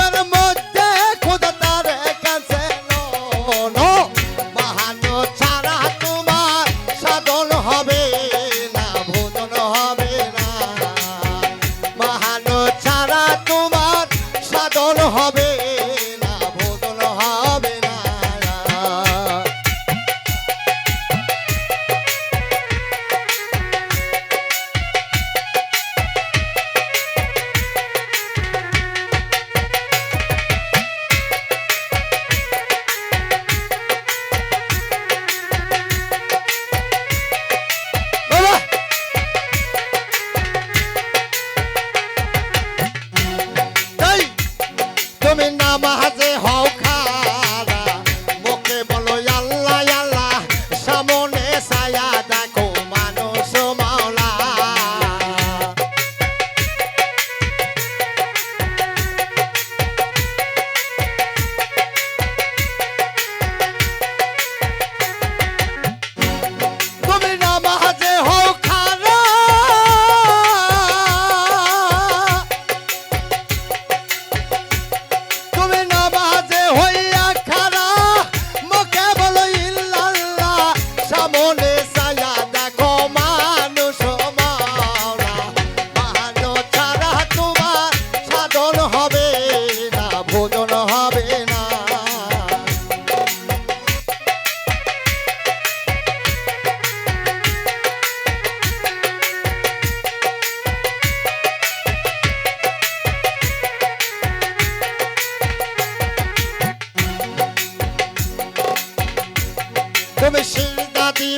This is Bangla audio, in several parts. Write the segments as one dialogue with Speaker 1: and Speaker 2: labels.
Speaker 1: Shalom.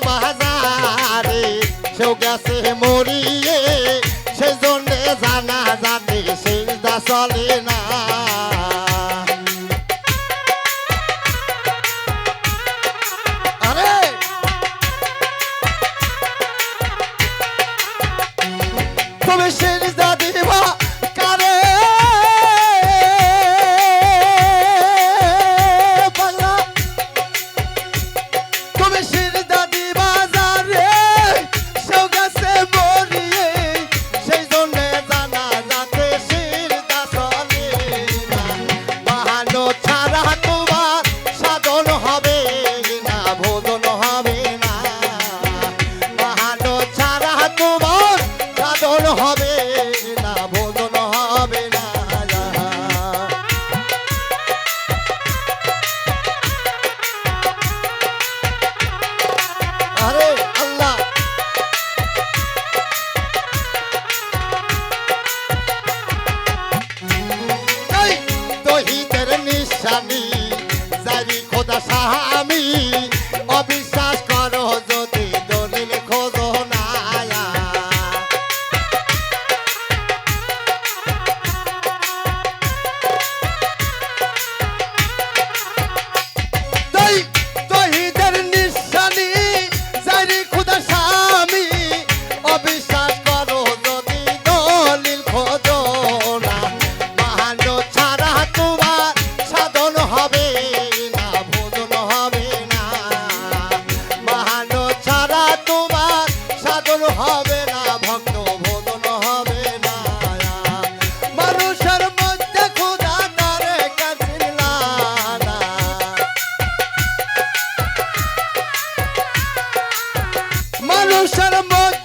Speaker 1: বাজারে সেও গেছে মরিয়ে সেই জন্যে জানা জানি সেই দা চলে না। স্বামী জারি খোদা স্বামী মানুষের মত